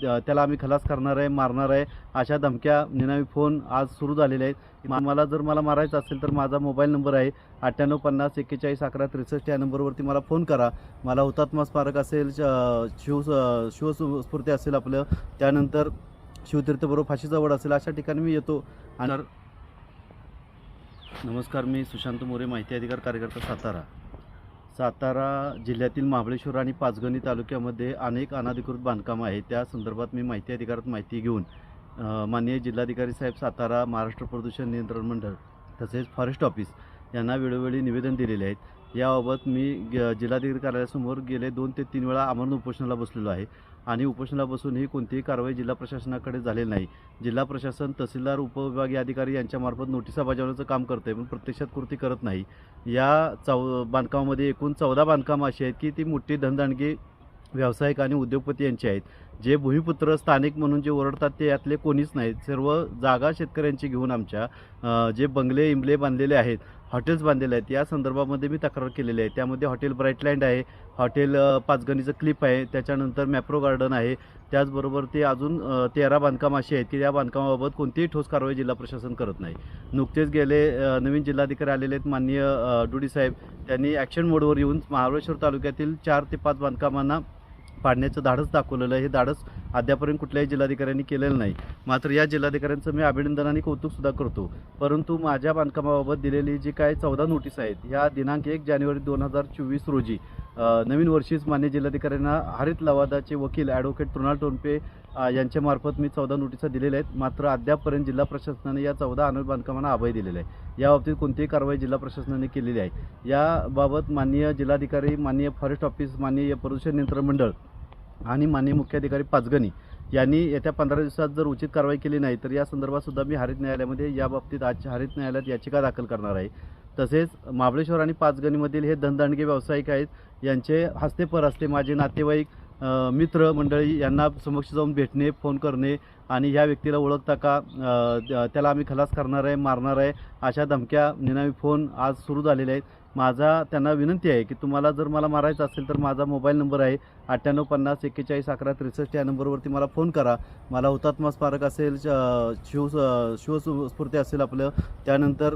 त्याला आम्ही खलास करणार आहे मारणार आहे अशा धमक्या निनावी फोन आज सुरू झालेले आहेत. मला जर मला मारायचं असेल तर माझा मोबाईल नंबर आहे अठ्ठ्याण्णव पन्नास एक्केचाळीस अकरा त्रेसष्ट या नंबरवरती मला फोन करा. मला हुतात्मा स्मारक असेल श- शिव शिवस्फूर्ती असेल आपलं त्यानंतर शिवतीर्थबरोबर फाशीजवळ असेल अशा ठिकाणी मी येतो. आणि नमस्कार मी सुशांत मोरे माहिती अधिकार कार्यकर्ता सातारा. सातारा जिल्ह्यातील महाबळेश्वर आणि पाचगणी तालुक्यामध्ये अनेक अनाधिकृत बांधकामं आहेत. त्या संदर्भात मी माहिती अधिकारात माहिती घेऊन माननीय जिल्हाधिकारी साहेब सातारा महाराष्ट्र प्रदूषण नियंत्रण मंडळ तसेच फॉरेस्ट ऑफिस यांना वेळोवेळी निवेदन दिलेले आहेत. याबाबत मी ग- जिल्हाधिकारी कार्यालयासमोर गेले दोन ते तीन वेळा आमरण उपोषणाला बसलेलो आहे. आणि उपोषणाला बसूनही कोणतीही कारवाई जिल्हा प्रशासनाकडे झालेली नाही. जिल्हा प्रशासन तहसीलदार उपविभागीय अधिकारी यांच्यामार्फत नोटिसा बजावण्याचं काम करते पण प्रत्यक्षात कृती करत नाही. या चौ बांधकामामध्ये एकूण चौदा बांधकामं अशी आहेत की ती मोठी धनदांडगी व्यावसायिक आणि उद्योगपती यांची आहेत. जे भूमिपुत्र स्थानिक म्हणून जे ओरडतात ते यातले कोणीच नाहीत. सर्व जागा शेतकऱ्यांची घेऊन आमच्या जे बंगले इमले बांधलेले आहेत हॉटेल्स बांधलेले आहेत. या संदर्भामध्ये मी तक्रार केलेली आहे. त्यामध्ये हॉटेल ब्राईटलँड आहे हॉटेल पाचगणीचं क्लिप आहे त्याच्यानंतर मॅप्रो गार्डन आहे. त्याचबरोबर ते अजून तेरा बांधकाम अशी आहेत की या बांधकामाबाबत कोणतीही ठोस कारवाई जिल्हा प्रशासन करत नाही. नुकतेच गेले नवीन जिल्हाधिकारी आलेले आहेत माननीय डुडी साहेब. त्यांनी ॲक्शन मोडवर येऊन महाबळेश्वर तालुक्यातील चार ते पाच बांधकामांना पाडण्याचं धाडस दाखवलेलं आहे. हे धाडस अद्यापर्यंत कुठल्याही जिल्हाधिकाऱ्यांनी केलेलं नाही. मात्र या जिल्हाधिकाऱ्यांचं मी अभिनंदन आणि कौतुकसुद्धा करतो. परंतु माझ्या बांधकामाबाबत दिलेली जी काय चौदा नोटीस आहेत ह्या दिनांक एक जानेवारी दोन हजार चोवीस रोजी नवीन वर्षीच मान्य जिल्हाधिकाऱ्यांना हरित लवादाचे वकील ॲडव्होकेट कृणाल टोनपे यांच्यामार्फत मी चौदा नोटिसा दिलेल्या आहेत. मात्र अद्यापपर्यंत जिल्हा प्रशासनाने या चौदा अनोट बांधकामांना अभय दिलेला आहे याबाबतीत कोणतीही कारवाई जिल्हा प्रशासनाने केलेली आहे. याबाबत माननीय जिल्हाधिकारी माननीय फॉरेस्ट ऑफिस माननीय प्रदूषण नियंत्रण मंडळ आणि माननीय मुख्याधिकारी पाचगणी यांनी येत्या पंधरा दिवसात जर उचित कारवाई केली नाही तर या संदर्भात सुद्धा मी हरित न्यायालयामध्ये याबाबतीत आज हरित न्यायालयात याचिका दाखल करणार आहे. तसेच महाबळेश्वर आणि पाचगणीमधील हे धनदांडगे व्यावसायिक आहेत यांचे हस्ते पर माझे नातेवाईक मित्र मंडळी यांना समक्ष जाऊन भेटणे फोन करणे आणि ह्या व्यक्तीला ओळखता का? त्याला आम्ही खलास करणार आहे मारणार आहे अशा धमक्या निनामी फोन आज सुरू झालेले आहेत. माझा त्यांना विनंती आहे की तुम्हाला जर मला मारायचं असेल तर माझा मोबाईल नंबर आहे अठ्ठ्याण्णव पन्नास एक्केचाळीस अकरा त्रेसष्ट या नंबरवरती मला फोन करा. मला हुतात्मा स्मारक असेल श- शिव शिवस्फूर्ती असेल आपलं त्यानंतर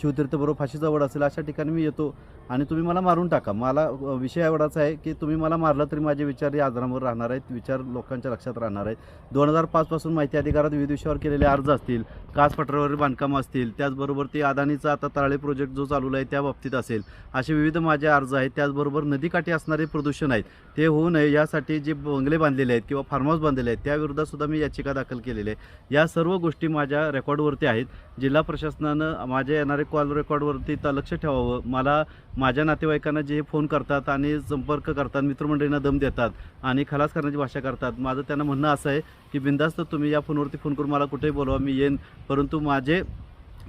शिवतीर्थबरोबर फाशीचा वड असेल अशा ठिकाणी मी येतो. आणि तुम्ही मला मारून टाका. मला विषय एवढाच आहे की तुम्ही मला मारलं तरी माझे विचार या आधारावर राहणार आहेत. विचार लोकांच्या लक्षात राहणार आहेत. दोन हजार पाचपासून माहिती अधिकारात विविध विषयावर केलेले अर्ज असतील कासपठारावरील बांधकामं असतील त्याचबरोबर ते अदानीचा आता ताळे प्रोजेक्ट जो चालू आहे त्या बाबतीत असेल असे विविध माझे अर्ज आहेत. त्याचबरोबर नदीकाठी असणारे प्रदूषण आहेत. ते होऊ नये. यासाठी जे बंगले बांधलेले आहेत किंवा फार्म हाऊस बांधलेले आहेत त्याविरोधात सुद्धा मी याचिका दाखल केलेली आहे. या सर्व गोष्टी माझ्या रेकॉर्डवरती आहेत. जिल्हा प्रशासनानं माझ्या येणारे कॉल रेकॉर्डवरती त- लक्ष ठेवावं. मला माझ्या नातेवाईकांना जे फोन करतात आणि संपर्क करतात मित्रमंडळींना दम देतात आणि खलास करण्याची भाषा करतात माझं त्यांना म्हणणं असं आहे की बिंदास्त तुम्ही या फोनवरती फोन करून मला कुठेही बोलवा मी येईन. परंतु माझे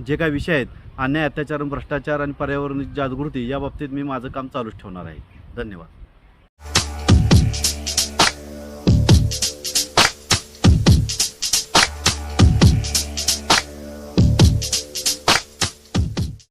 जे काही विषय आहेत अन्याय अत्याचार भ्रष्टाचार आणि पर्यावरण जागृती या बाबतीत मी माझं काम चालूच ठेवणार आहे. धन्यवाद.